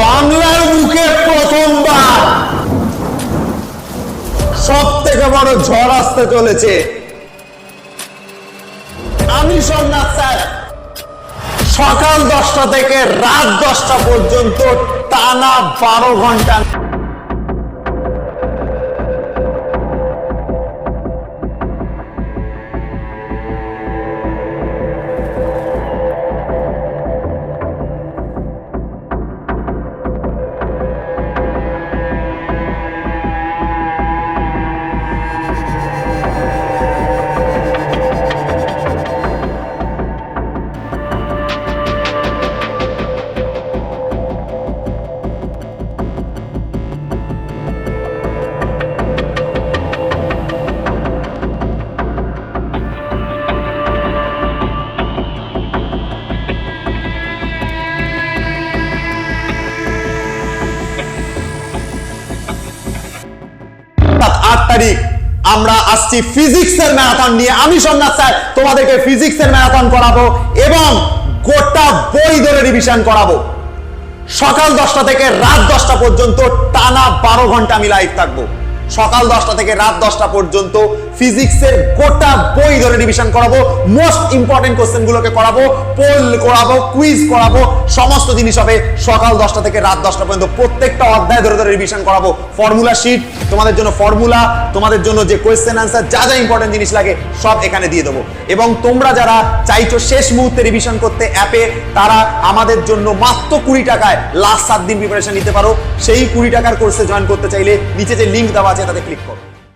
বাংলার মুখে প্রথমবার সব থেকে বড় ঝড় আসতে চলেছে। আমি সোমনাথ স্যার, সকাল দশটা থেকে রাত দশটা পর্যন্ত টানা বারো ঘণ্টা তারিখ আমরা আসছি ফিজিক্সের ম্যারাথন নিয়ে। আমি সোমনাথ স্যার, তোমাদেরকে ফিজিক্সের ম্যারাথন করাবো এবং গোটা বই ধরে রিভিশন করাবো। সকাল দশটা থেকে রাত দশটা পর্যন্ত টানা বারো ঘণ্টা আমি লাইভ থাকব। সকাল দশটা থেকে রাত দশটা পর্যন্ত ফিজিক্সের গোটা বই ধরে রিভিশন করাবো মোস্ট ইম্পর্টেন্ট কোশ্চেন গুলোকে করাবো পোল করাবো কুইজ করাবো, সমস্ত জিনিস হবে সকাল দশটা থেকে রাত দশটা পর্যন্ত প্রত্যেকটা অধ্যায় ধরে ধরে রিভিশন করাবো। ফর্মুলা শিট তোমাদের জন্য ফর্মুলা তোমাদের জন্য যে কোয়েশ্চেন আনসার যা যা ইম্পর্টেন্ট জিনিস লাগে, সব এখানে দিয়ে দেবো। এবং তোমরা যারা চাইছো শেষ মুহূর্তে রিভিশন করতে অ্যাপে তারা আমাদের জন্য মাত্র কুড়ি টাকায় লাস্ট সাত দিন প্রিপারেশন নিতে পারো। সেই কুড়ি টাকার কোর্সে জয়েন করতে চাইলে নিচে যে লিঙ্ক দেওয়া আছে camiseta de Flipkop.